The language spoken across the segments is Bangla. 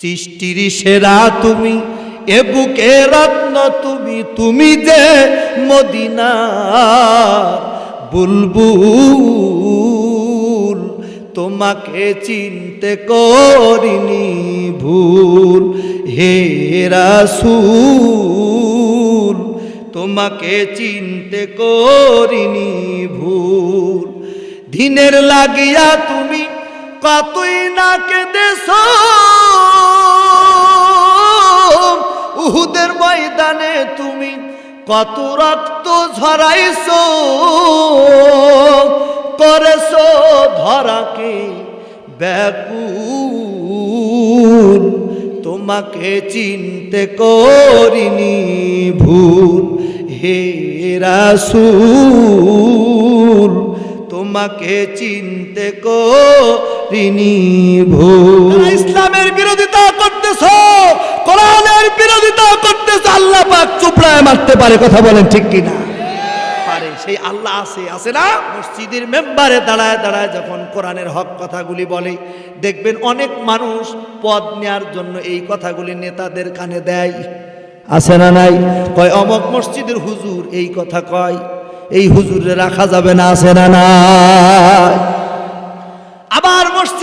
সৃষ্টির সেরা তুমি, এ বুকে রত্ন তুমি তুমি যে মদিনা বুলবুল, তোমাকে চিনতে করিনি ভুল। হে রাসূল, তোমাকে চিনতে করিনি ভুল। দিনের লাগিয়া তুমি কতই না কেঁদেছ। উহুদের ময়দানে তুমি কত রক্ত ঝরাইছ? করেছ ধরাকে ব্যাকুল। তোমাকে চিনতে করিনি ভুল। হে রাসূল, তোমাকে চিনতে করিনি ভুল ইসলামের বিরোধিতা করতেছ কোরআনের বিরোধিতা করতেছ পাক চুপড়ায় মারতে পারে কথা বলেন ঠিক কিনা? পারে সেই আল্লাহ আছে আছে না? মসজিদের মেম্বারে দাঁড়ায় দাঁড়ায় যখন কোরআনের হক কথাগুলি বলে দেখবেন অনেক মানুষ পদ নেয়ার জন্য এই কথাগুলি নেতাদের কানে দেয়। আছে না নাই? কয় অমক মসজিদের হুজুর এই কথা কয় এই হুজুরে রাখা যাবে না আছে না নাই?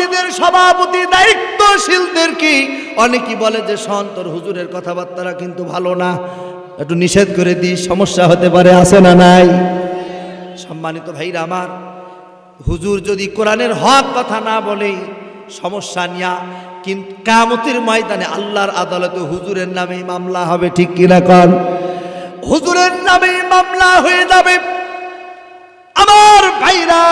মসজিদের সভাপতি দায়িত্বশীলদের কি? অনেকেই বলে যে সন্তর হুজুরের কথাবার্তারা কিন্তু ভালো না। একটু নিষেধ করে দিই, সমস্যা হতে পারে, আছে না নাই? সম্মানিত ভাইরা আমার, হুজুর যদি কোরআনের হক কথা না বলে, সমস্যা নিয়া কিন্তু কামতির ময়দানে আল্লাহর আদালতে হুজুরের নামেই মামলা হবে, ঠিক কিনা কন? হুজুরের নামেই মামলা হয়ে যাবে। আমার ভাইরা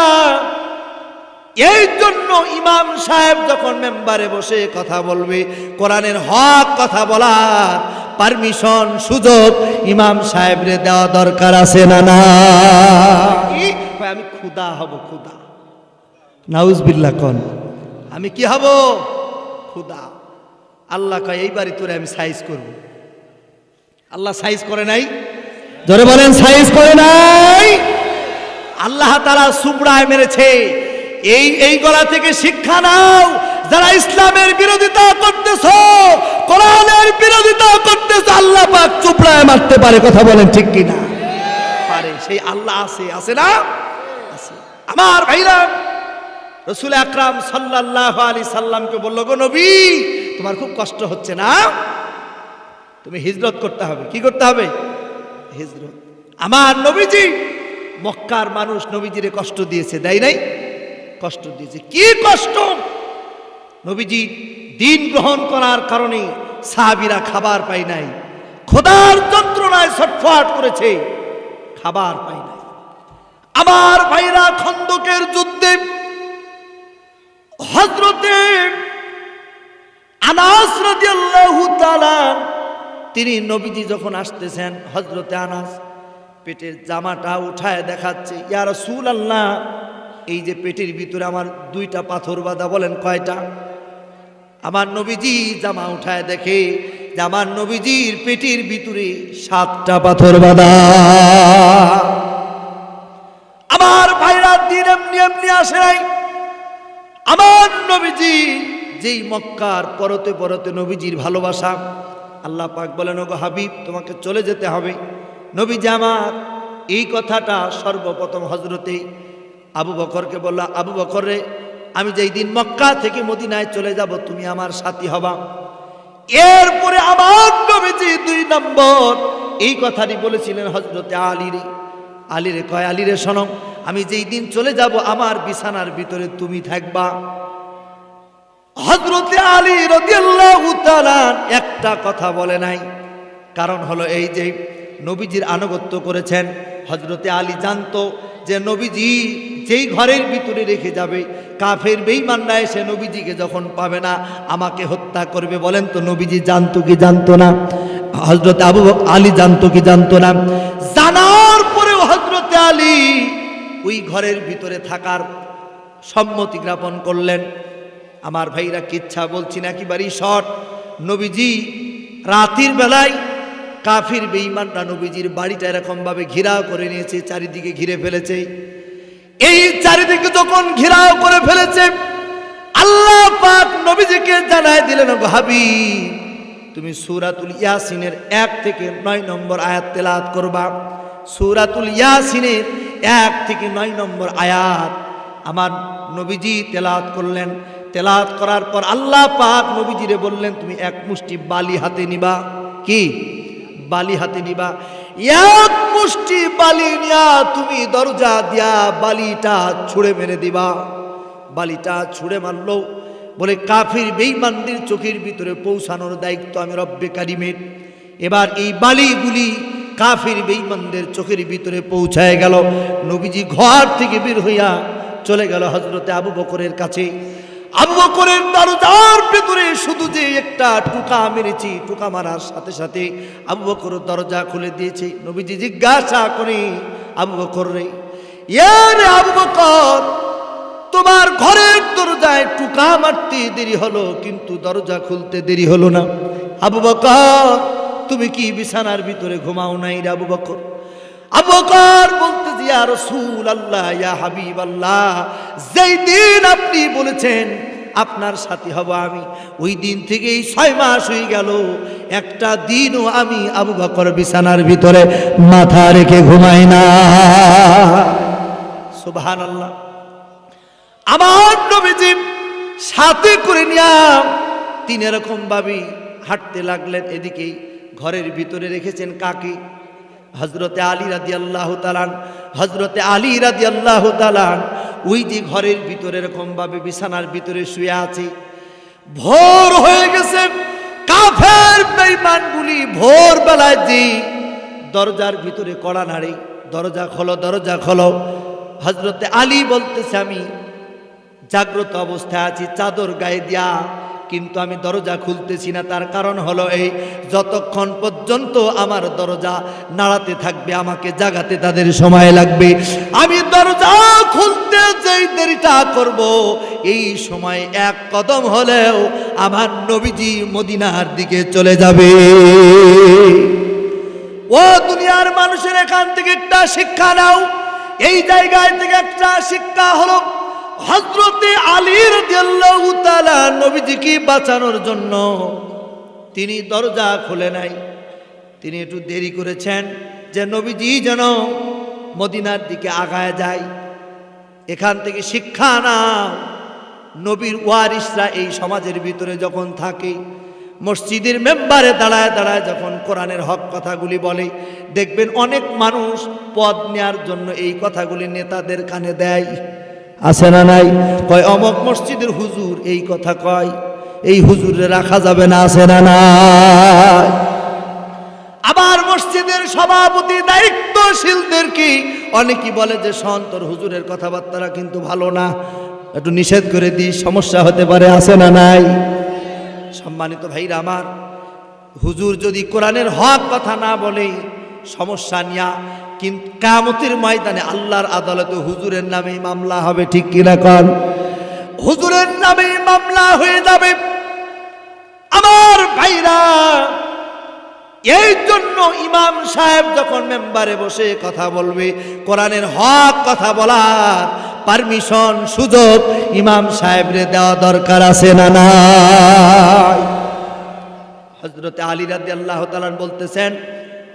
এই জন্য ইমাম সাহেব যখন মেম্বারে বসে কথা বলবে, কোরআনের হক কথা বলার পারমিশন, সুযোগ ইমাম সাহেবরে দেওয়া দরকার আছে না না? আমি খুদা হব খুদা নাউজবিল্লা কন। আমি কি হব? খুদা আল্লাহ কয় এইবারই তোরে আমি সাইজ করব। আল্লাহ সাইজ করে নাই? জোরে বলেন, সাইজ করে নাই? আল্লাহ তারা সুবড়ায় মেরেছে। এই এই গলা থেকে শিক্ষা নাও। যারা ইসলামের বিরোধিতা করতেছ, কোরআনের বিরোধিতা করতেছ, আল্লাহ পাক চুপড়ায় মারতে পারে, কথা বলেন ঠিক কিনা? পারে, সেই আল্লাহ আছে আছে না? আছে। আমার ভাইরা, রসুল আকরাম সাল্লাল্লাহু আলাইহি সাল্লামকে বলল, গো নবী, তোমার খুব কষ্ট হচ্ছে না? তুমি হিজরত করতে হবে। কি করতে হবে? হিজরত। আমার নবীজি, মক্কার মানুষ নবীজিরে কষ্ট দিয়েছে, দেয় নাই? কষ্ট দিয়েছে। কি কষ্ট? নবীজি দিন গ্রহণ করার কারণে সাহাবিরা খাবার পায় নাই। খোদার যন্ত্রণায় ছটফট করেছে, খাবার পায় নাই। আমার ভাইরা খন্দকের যুদ্ধে হজরতে আনাস তিনি নবীজি যখন আসতেছেন হজরতে আনাস পেটের জামাটা উঠায় দেখাচ্ছে ইয়ার সুল রাসূলুল্লাহ এই যে পেটের ভিতরে আমার দুইটা পাথর বাঁধা বলেন কয়টা? আমার নবীজি জামা উঠায় দেখে যে আমার নবীজির পেটের ভিতরে সাতটা পাথর বাঁধা। আমার ভাইরা দিন এমনি এমনি আসে নাই। আমার নবীজি যেই মক্কার পরতে পরতে নবীজির ভালোবাসা, আল্লাহ পাক বলেন, ওগো হাবিব, তোমাকে চলে যেতে হবে। নবীজি আমার এই কথাটা সর্বপ্রথম হজরতে আবু বকরকে বলল, আবু বকর আমি যেই দিন মক্কা থেকে মদিনায় চলে যাব, তুমি আমার সাথী হবা। এরপরে আমার নবীজি দুই নম্বর এই কথাটি বলেছিলেন হজরতে আলীরে আলীরে কয় আলীরে শোনো, আমি যেই দিন চলে যাব, আমার বিছানার ভিতরে তুমি থাকবা। হজরতে আলী রাদিয়াল্লাহু তাআলা একটা কথা বলে নাই। কারণ হলো এই যে নবীজির আনুগত্য করেছেন হজরতে আলী জানতো যে নবীজি যেই ঘরের ভিতরে রেখে যাবে, কাফের বেঈমানরা এসে নবীজিকে যখন পাবে না, আমাকে হত্যা করবে বলেন তো, নবীজি জানতো কি জানতো না? হজরত আবু আলী জানতো কি জানতো না? জানার পরেও হজরতে আলী ওই ঘরের ভিতরে থাকার সম্মতি জ্ঞাপন করলেন। আমার ভাইরা কিচ্ছা বলছি না একেবারেই শট নবীজি রাতের বেলায় কাফির বেঈমানরা নবীজির বাড়িটা এরকমভাবে ঘিরাও করে নিয়েছে, চারিদিকে ঘিরে ফেলেছে। এই চারিদিকে যখন ঘেরাও করে ফেলেছে, আল্লাহ পাক নবীজিকে জানাই দিলেন ভাবি তুমি সুরাতুল ইয়াসিনের এক থেকে নয় নম্বর আয়াত তেলাওয়াত করবা। সুরাতুল ইয়াসিনের এক থেকে নয় নম্বর আয়াত আমার নবীজি তেলাওয়াত করলেন। তেলাত করার পর আল্লাহ পাক নবীজিরে বললেন, তুমি এক মুষ্টি বালি হাতে নিবা। কি? বালি হাতে নিবা। এক মুষ্টি বালি নিয়া তুমি দরজা দিয়া বালিটা ছুঁড়ে মেরে দিবা। বালিটা ছুঁড়ে মারলো, বলে কাফির বেইমানদের চোখের ভিতরে পৌঁছানোর দায়িত্ব আমি রব্বে কারিমের এবার এই বালিগুলি কাফির বেইমানদের চোখের ভিতরে পৌঁছায় গেল। নবীজি ঘর থেকে বের হইয়া চলে গেল হজরতে আবু বকরের কাছে। আবু দরজার ভেতরে শুধু যে একটা টুকা মেরেছি, টুকা মারার সাথে সাথে বকর দরজা খুলে দিয়েছে। নবীজি জিজ্ঞাসা করে রে ইয়ে রে আবু বকর, তোমার ঘরের দরজায় টুকা মারতে দেরি হলো, কিন্তু দরজা খুলতে দেরি হলো না। আবু বকর, তুমি কি বিছানার ভিতরে ঘুমাও নাই রে আবু বকর? আবু বকর ইয়া রাসূল আল্লাহ ইয়া হাবিব আল্লাহ যেই দিন আপনি বলেছেন, আপনার সাথী হব আমি। ওই দিন থেকেই ছয় মাস হয়ে গেল। একটা দিনও আমি আবু বকর বিছানার ভিতরে মাথা রেখে ঘুমাই না। সুবহানাল্লাহ। আমার নবীজি সাথে করে নিয়া তিন এরকম ভাবে হাঁটতে লাগলেন এদিকেই ঘরের ভিতরে রেখেছেন কাকে। হজরতে আলী রাদি আল্লাহ তালান হজরতে আলী রাদি আল্লাহ তালান ওই যে ঘরের ভিতরে এরকম ভাবে বিছানার ভিতরে শুয়ে আছে, ভোর হয়ে গেছে, কাফের বেঈমানগুলি ভোর বেলায় যে দরজার ভিতরে কড়া নাড়ে, দরজা খোলো দরজা খোলো হজরতে আলী বলতেছে আমি, জাগ্রত অবস্থায় আছি, চাদর গায়ে দিয়া কিন্তু আমি দরজা খুলতেছি না। তার কারণ হলো এই, যতক্ষণ পর্যন্ত আমার দরজা নাড়াতে থাকবে, আমাকে জাগাতে তাদের সময় লাগবে। আমি দরজা খুলতে যেই দেরিটা করব, এই সময় এক কদম হলেও আমার নবীজি মদিনার দিকে চলে যাবে। ও দুনিয়ার মানুষের এখান থেকে একটা শিক্ষা নাও। এই জায়গায় থেকে একটা শিক্ষা হলো হজরতে আলীর নবীজিকে বাঁচানোর জন্য তিনি দরজা খুলে নাই। তিনি একটু দেরি করেছেন যে নবীজি যেন মদিনার দিকে আগায় যায়। এখান থেকে শিক্ষা না নবীর ওয়ারিসরা এই সমাজের ভিতরে যখন থাকে, মসজিদের মেম্বারে দাঁড়ায় দাঁড়ায় যখন কোরআনের হক কথাগুলি বলে, দেখবেন অনেক মানুষ পদ নেয়ার জন্য এই কথাগুলি নেতাদের কানে দেয়। আছে না নাই? কয়, অমক মসজিদের হুজুর এই কথা কয়, এই হুজুরে রাখা যাবে না, আছে না নাই? আবার মসজিদের সভাপতি দায়িত্বশীলদের কি? অনেকেই বলে যে সন্তর হুজুরের কথাবার্তারা কিন্তু ভালো না। একটু নিষেধ করে দিই, সমস্যা হতে পারে, আছে না নাই? সম্মানিত ভাইরা আমার, হুজুর যদি কোরআনের হক কথা না বলে, সমস্যা নিয়া কিন্তু কামতির ময়দানে আল্লাহর আদালতে হুজুরের নামেই মামলা হবে, ঠিক কিনা কন? হুজুরের নামেই মামলা হয়ে যাবে। আমার ভাইরা এই জন্য ইমাম সাহেব যখন মেম্বারে বসে কথা বলবে, কোরআনের হক কথা বলার পারমিশন, সুযোগ ইমাম সাহেবরে দেওয়া দরকার আছে না না হজরতে আলী রাদি আল্লাহ তালান বলতেছেন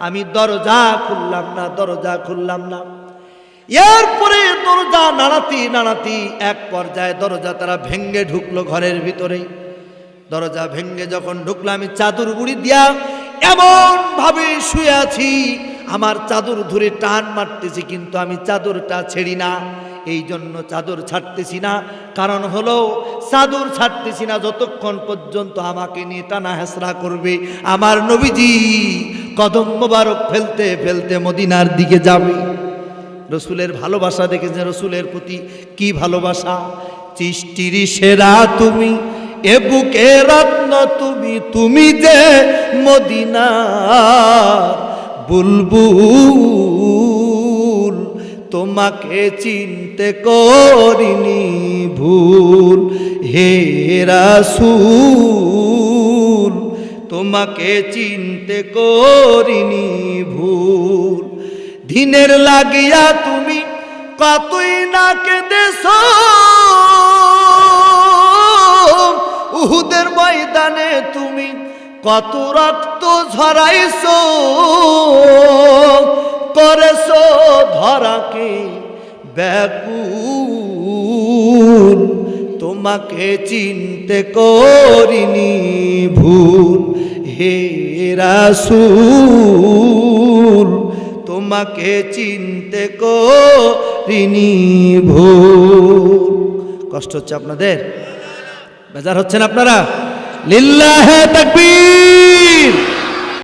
আমি দরজা খুললাম না, দরজা খুললাম না। এরপরে দরজা নাড়াতি নাড়াতি এক পর্যায়ে দরজা তারা ভেঙ্গে ঢুকলো ঘরের ভিতরে। দরজা ভেঙ্গে যখন ঢুকলো, আমি চাদর বুড়ি দিয়া এমন ভাবে শুয়ে আছি, আমার চাদর ধরে টান মারতেছি, কিন্তু আমি চাদরটা ছেড়ি না। এই জন্য চাদর ছাড়তেছি না। কারণ হলো, চাদর ছাড়তেছি না যতক্ষণ পর্যন্ত আমাকে নিয়ে টানা হেসরা করবে আমার নবীজি। কদম মোবারক ফেলতে ফেলতে মদিনার দিকে যাবে। রসুলের ভালোবাসা দেখেছে রসুলের প্রতি কি ভালোবাসা? চিষ্টির সেরা তুমি, এ বুকে রত্ন তুমি তুমি যে মদিনা বুলবুল, তোমাকে চিনতে করিনি ভুল। হে রাসূল তোমাকে চিনতে করিনি ভুল। দিনের লাগিয়া তুমি কতই না কেঁদেছ। উহুদের ময়দানে তুমি কত রক্ত ঝরাইছো। করেছ ধরাকে ব্যাকুল। তোমাকে চিনতে করিনি ভুল। হে রাসূল তোমাকে চিনতে করিনি ভুল। কষ্ট হচ্ছে আপনাদের? বেজার হচ্ছেন আপনারা? লিল্লাহে তাকবীর!